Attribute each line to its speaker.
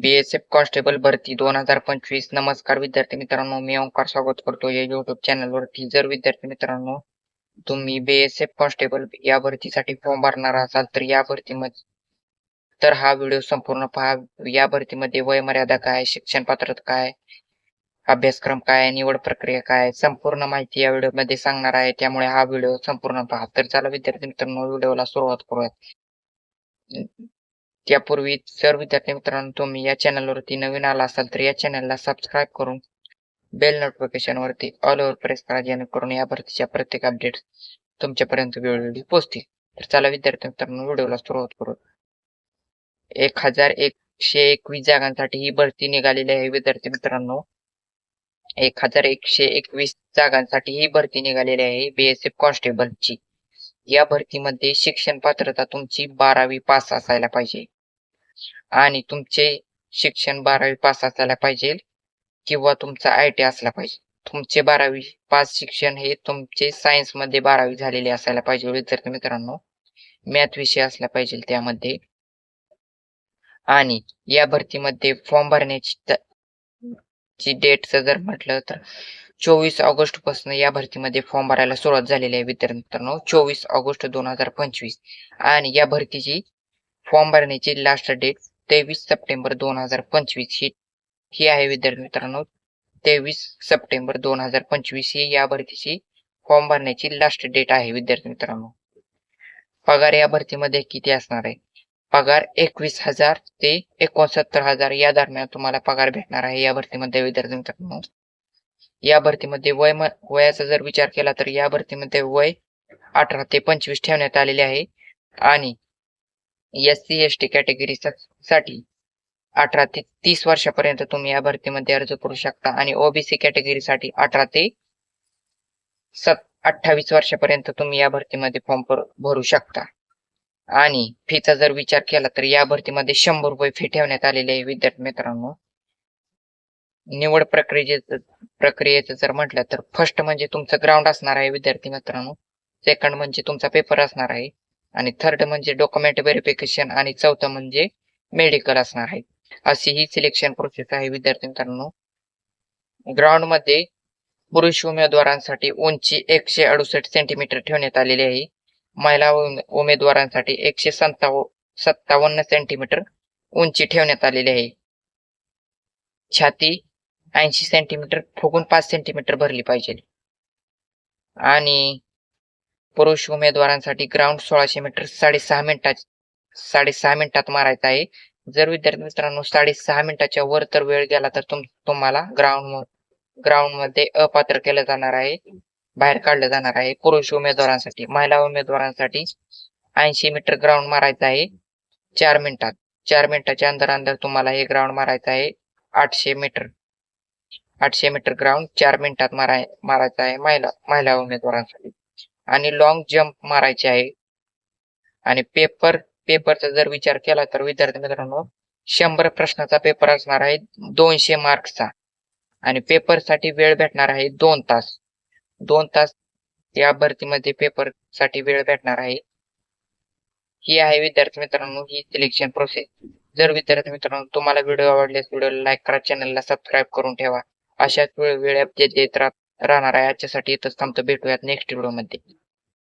Speaker 1: BSF constable भरती दोन हजार पंचवीस. नमस्कार विद्यार्थी मित्रांनो मी ओंकार स्वागत करतो या युट्यूब चॅनलवरती जर विद्यार्थी मित्रांनो तुम्ही बीएसएफ कॉन्स्टेबल या भरतीसाठी फॉर्म भरणार असाल तर या भरतीमध्ये तर हा व्हिडिओ संपूर्ण पहा. या भरतीमध्ये वयमर्यादा काय शिक्षण पात्रता काय अभ्यासक्रम काय निवड प्रक्रिया काय संपूर्ण माहिती या व्हिडिओमध्ये सांगणार आहे. त्यामुळे हा व्हिडिओ संपूर्ण पहा. तर चला विद्यार्थी मित्रांनो व्हिडिओला सुरुवात करूयात. त्यापूर्वी सर्व विद्यार्थी मित्रांनो तुम्ही या चॅनलवरती नवीन आला असाल तर या चॅनलला सबस्क्राईब करून बेल नोटिफिकेशनवरती ऑल ओव्हर प्रेस करा जेणेकरून या भरतीच्या प्रत्येक अपडेट तुमच्यापर्यंत वेळोवेळी पोहोचतील. तर चला विद्यार्थी मित्रांनो व्हिडिओला सुरुवात करू. एक हजार एकशे एकवीस जागांसाठी ही भरती निघालेली आहे विद्यार्थी मित्रांनो. एक हजार एकशे एकवीस जागांसाठी ही भरती निघालेली आहे बीएसएफ कॉन्स्टेबलची या भरतीमध्ये शिक्षण पात्रता तुमची बारावी पास असायला पाहिजे. आणि तुमचे शिक्षण बारावी पास असायला पाहिजे किंवा तुमचा आय टी असला पाहिजे. तुमचे बारावी पास शिक्षण हे तुमचे सायन्समध्ये बारावी झालेले असायला पाहिजे. विद्यार्थी मित्रांनो मॅथ विषय असला पाहिजे त्यामध्ये. आणि या भरतीमध्ये फॉर्म भरण्याची ची डेट जर म्हटलं तर चोवीस ऑगस्टपासून या भरतीमध्ये फॉर्म भरायला सुरुवात झालेली आहे विद्यार्थी मित्रांनो. चोवीस ऑगस्ट दोन हजार पंचवीस. आणि या भरतीची फॉर्म भरण्याची लास्ट डेट तेवीस सप्टेंबर दोन हजार पंचवीस ही ही आहे विद्यार्थी मित्रांनो. तेवीस सप्टेंबर दोन हजार पंचवीस ही या भरतीची फॉर्म भरण्याची लास्ट डेट आहे विद्यार्थी मित्रांनो. पगार या भरतीमध्ये किती असणार आहे? पगार एकवीस हजार ते एकोणसत्तर हजार या दरम्यान तुम्हाला पगार भेटणार आहे या भरतीमध्ये विद्यार्थी मित्रांनो. या भरतीमध्ये वय म- वयाचा जर विचार केला तर या भरतीमध्ये वय अठरा ते पंचवीस ठेवण्यात आलेले आहे. आणि S C S T category साठी अठरा ते तीस वर्षापर्यंत तुम्ही या भरतीमध्ये अर्ज करू शकता. आणि ओबीसी कॅटेगरीसाठी अठरा ते सत अठ्ठावीस वर्षापर्यंत तुम्ही या भरतीमध्ये फॉर्म भरू शकता. आणि फीचा जर विचार केला तर या भरतीमध्ये शंभर रुपये फी ठेवण्यात आलेली आहे विद्यार्थी मित्रांनो. निवड प्रक्रियेचं प्रक्रियेचं जर म्हटलं तर फर्स्ट म्हणजे तुमचं ग्राउंड असणार आहे विद्यार्थी मित्रांनो. सेकंड म्हणजे तुमचा पेपर असणार आहे. आणि थर्ड म्हणजे डॉक्युमेंट व्हेरिफिकेशन आणि चौथं म्हणजे मेडिकल असणार आहे. अशी ही सिलेक्शन प्रोसेस आहे विद्यार्थी मित्रांनो ग्राउंडमध्ये पुरुष उमेदवारांसाठी उंची एकशे अडुसष्ट सेंटीमीटर ठेवण्यात आलेली आहे. महिला उमेदवारांसाठी एकशे सत्ताव सत्तावन्न सेंटीमीटर उंची ठेवण्यात आलेली आहे. छाती ऐंशी सेंटीमीटर फुगून पाच सेंटीमीटर भरली पाहिजे. आणि पुरुष उमेदवारांसाठी ग्राउंड सोळाशे मीटर साडेसहा मिनिटात साडेसहा मिनिटात मारायचा आहे. जर विद्यार्थी मित्रांनो साडेसहा मिनिटाच्या वर तर वेळ गेला तर तुम तुम्हाला ग्राउंड ग्राउंडमध्ये अपात्र केलं जाणार आहे. बाहेर काढलं जाणार आहे. पुरुष उमेदवारांसाठी महिला उमेदवारांसाठी ऐंशी मीटर ग्राउंड मारायचं आहे. चार मिनिटात. चार मिनिटाच्या अंदर अंदर तुम्हाला हे ग्राउंड मारायचं आहे. आठशे मीटर आठशे मीटर ग्राउंड चार मिनिटात माराय मारायचं आहे महिला महिला उमेदवारांसाठी. आणि लॉंग जम्प मारायचे आहे. आणि पेपर पेपरचा जर विचार केला तर विद्यार्थी मित्रांनो शंभर प्रश्नाचा पेपर असणार आहे दोनशे मार्क्सचा आणि पेपरसाठी वेळ भेटणार आहे दोन तास. दोन तास या भरतीमध्ये पेपरसाठी वेळ भेटणार आहे. ही आहे विद्यार्थी मित्रांनो ही सिलेक्शन प्रोसेस जर विद्यार्थी मित्रांनो तुम्हाला व्हिडिओ आवडल्यास व्हिडिओला लाईक करा चॅनलला सबस्क्राईब करून ठेवा. अशाच वेळ वेळ अपडेट देत राह- राहणार आहे. याच्यासाठी इथंच थांबतो. भेटूयात नेक्स्ट व्हिडिओमध्ये